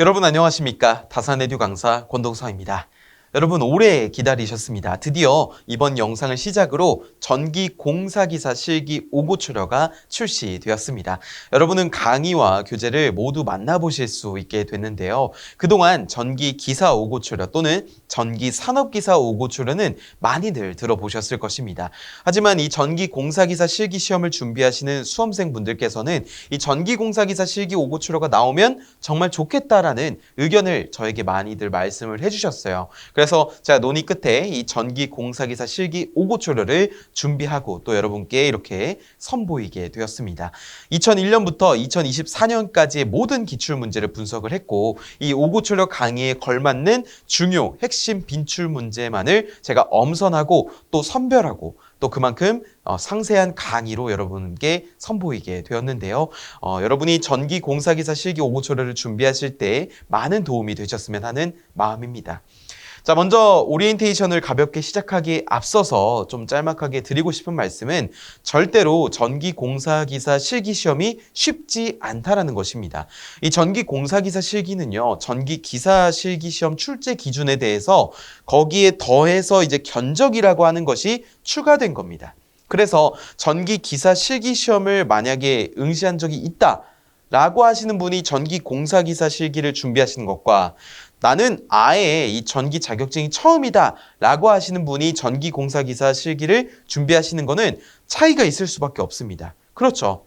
여러분 안녕하십니까? 다산에듀 강사 권동서입니다. 여러분 오래 기다리셨습니다. 드디어 이번 영상을 시작으로 전기 공사기사 실기 5고 출여가 출시되었습니다. 여러분은 강의와 교재를 모두 만나보실 수 있게 됐는데요. 그동안 전기 기사 5고 출여 또는 전기 산업기사 5고 출여는 많이들 들어보셨을 것입니다. 하지만 이 전기 공사기사 실기 시험을 준비하시는 수험생분들께서는 이 전기 공사기사 실기 5고 출여가 나오면 정말 좋겠다라는 의견을 저에게 많이들 말씀을 해주셨어요. 그래서 제가 논의 끝에 이 전기 공사기사 실기 5고 출여를 준비하고 또 여러분께 이렇게 선보이게 되었습니다. 2001년부터 2024년까지의 모든 기출 문제를 분석을 했고 이 5고 출여 강의에 걸맞는 중요 핵심 빈출 문제만을 제가 엄선하고 또 선별하고 또 그만큼 어, 상세한 강의로 여러분께 선보이게 되었는데요. 어, 여러분이 전기 공사기사 실기 5고 출여를 준비하실 때 많은 도움이 되셨으면 하는 마음입니다. 자, 먼저 오리엔테이션을 가볍게 시작하기에 앞서서 좀 짤막하게 드리고 싶은 말씀은 절대로 전기 공사기사 실기 시험이 쉽지 않다라는 것입니다. 이 전기 공사기사 실기는요, 전기 기사 실기 시험 출제 기준에 대해서 거기에 더해서 이제 견적이라고 하는 것이 추가된 겁니다. 그래서 전기 기사 실기 시험을 만약에 응시한 적이 있다. 라고 하시는 분이 전기 공사기사 실기를 준비하시는 것과 나는 아예 이 전기 자격증이 처음이다 라고 하시는 분이 전기 공사기사 실기를 준비하시는 거는 차이가 있을 수밖에 없습니다. 그렇죠.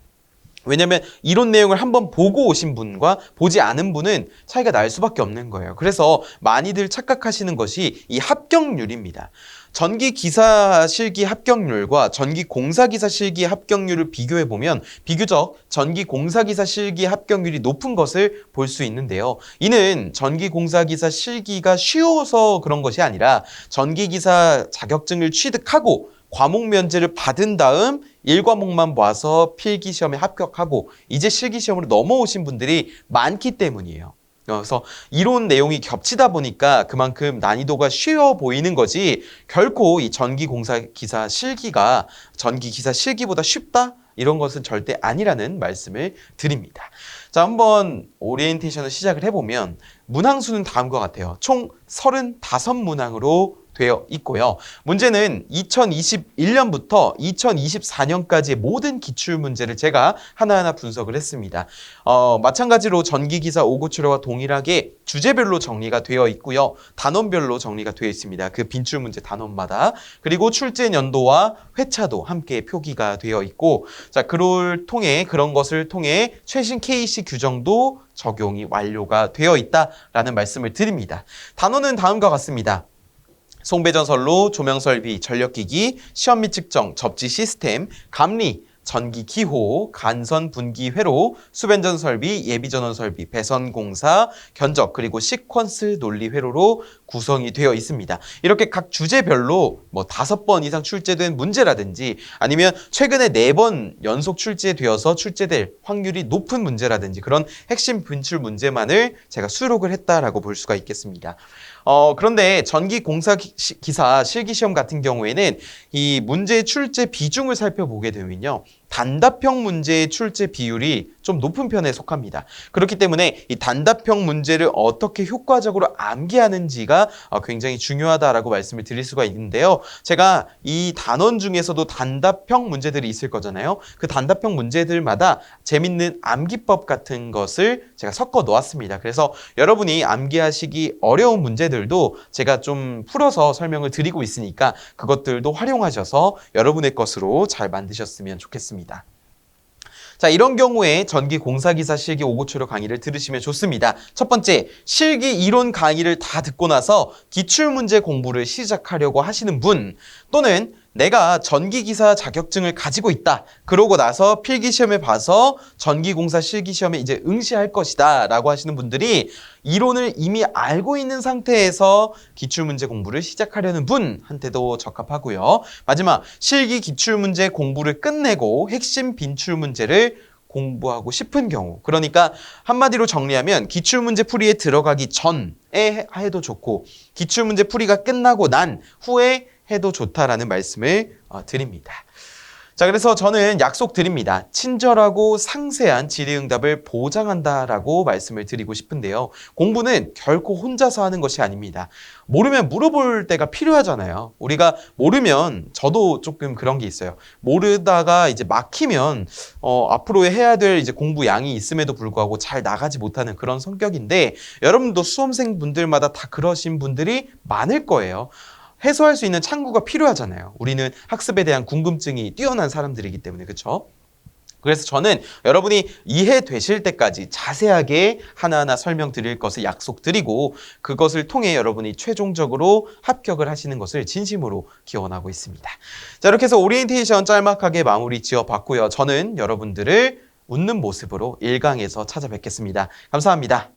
왜냐면 이론 내용을 한번 보고 오신 분과 보지 않은 분은 차이가 날 수밖에 없는 거예요. 그래서 많이들 착각하시는 것이 이 합격률입니다. 전기 기사 실기 합격률과 전기 공사 기사 실기 합격률을 비교해 보면 비교적 전기 공사 기사 실기 합격률이 높은 것을 볼 수 있는데요. 이는 전기 공사 기사 실기가 쉬워서 그런 것이 아니라 전기 기사 자격증을 취득하고 과목 면제를 받은 다음 1과목만 봐서 필기 시험에 합격하고 이제 실기 시험으로 넘어오신 분들이 많기 때문이에요. 그래서 이론 내용이 겹치다 보니까 그만큼 난이도가 쉬워 보이는 거지 결코 이 전기 공사 기사 실기가 전기 기사 실기보다 쉽다 이런 것은 절대 아니라는 말씀을 드립니다. 자, 한번 오리엔테이션을 시작을 해보면 문항수는 다음과 같아요. 총 35문항으로 되어 있고요. 문제는 2021년부터 2024년까지의 모든 기출 문제를 제가 하나하나 분석을 했습니다. 어, 마찬가지로 전기기사 5고 출여와 동일하게 주제별로 정리가 되어 있고요. 단원별로 정리가 되어 있습니다. 그 빈출 문제 단원마다. 그리고 출제 연도와 회차도 함께 표기가 되어 있고 자, 그를 통해 그런 것을 통해 최신 KC 규정도 적용이 완료가 되어 있다라는 말씀을 드립니다. 단원은 다음과 같습니다. 송배전선로, 조명설비, 전력기기, 시험 및 측정, 접지 시스템, 감리, 전기 기호, 간선 분기 회로, 수변전 설비, 예비 전원 설비, 배선 공사, 견적 그리고 시퀀스 논리 회로로 구성이 되어 있습니다. 이렇게 각 주제별로 뭐 다섯 번 이상 출제된 문제라든지 아니면 최근에 네 번 연속 출제되어서 출제될 확률이 높은 문제라든지 그런 핵심 분출 문제만을 제가 수록을 했다라고 볼 수가 있겠습니다. 어, 그런데 전기 공사 기사 실기 시험 같은 경우에는 이 문제 출제 비중을 살펴보게 되면요. 단답형 문제의 출제 비율이 좀 높은 편에 속합니다. 그렇기 때문에 이 단답형 문제를 어떻게 효과적으로 암기하는지가 어, 굉장히 중요하다라고 말씀을 드릴 수가 있는데요. 제가 이 단원 중에서도 단답형 문제들이 있을 거잖아요. 그 단답형 문제들마다 재밌는 암기법 같은 것을 제가 섞어 놓았습니다. 그래서 여러분이 암기하시기 어려운 문제들도 제가 좀 풀어서 설명을 드리고 있으니까 그것들도 활용하셔서 여러분의 것으로 잘 만드셨으면 좋겠습니다. 자, 이런 경우에 전기 공사기사 실기 5고 출여 강의를 들으시면 좋습니다. 첫 번째, 실기 이론 강의를 다 듣고 나서 기출문제 공부를 시작하려고 하시는 분 또는 내가 전기기사 자격증을 가지고 있다. 그러고 나서 필기시험에 봐서 전기공사 실기시험에 이제 응시할 것이다. 라고 하시는 분들이 이론을 이미 알고 있는 상태에서 기출문제 공부를 시작하려는 분한테도 적합하고요. 마지막, 실기 기출문제 공부를 끝내고 핵심 빈출 문제를 공부하고 싶은 경우. 그러니까 한마디로 정리하면 기출문제 풀이에 들어가기 전에 해도 좋고 기출문제 풀이가 끝나고 난 후에 해도 좋다라는 말씀을 어, 드립니다. 자, 그래서 저는 약속 드립니다. 친절하고 상세한 질의응답을 보장한다라고 말씀을 드리고 싶은데요. 공부는 결코 혼자서 하는 것이 아닙니다. 모르면 물어볼 때가 필요하잖아요. 우리가 모르면 저도 조금 그런 게 있어요. 모르다가 이제 막히면 어, 앞으로 해야 될 이제 공부 양이 있음에도 불구하고 잘 나가지 못하는 그런 성격인데 여러분도 수험생 분들마다 다 그러신 분들이 많을 거예요. 해소할 수 있는 창구가 필요하잖아요. 우리는 학습에 대한 궁금증이 뛰어난 사람들이기 때문에 그렇죠? 그래서 저는 여러분이 이해되실 때까지 자세하게 하나하나 설명드릴 것을 약속드리고 그것을 통해 여러분이 최종적으로 합격을 하시는 것을 진심으로 기원하고 있습니다. 자, 이렇게 해서 오리엔테이션 짤막하게 마무리 지어 봤고요. 저는 여러분들을 웃는 모습으로 1강에서 찾아뵙겠습니다. 감사합니다.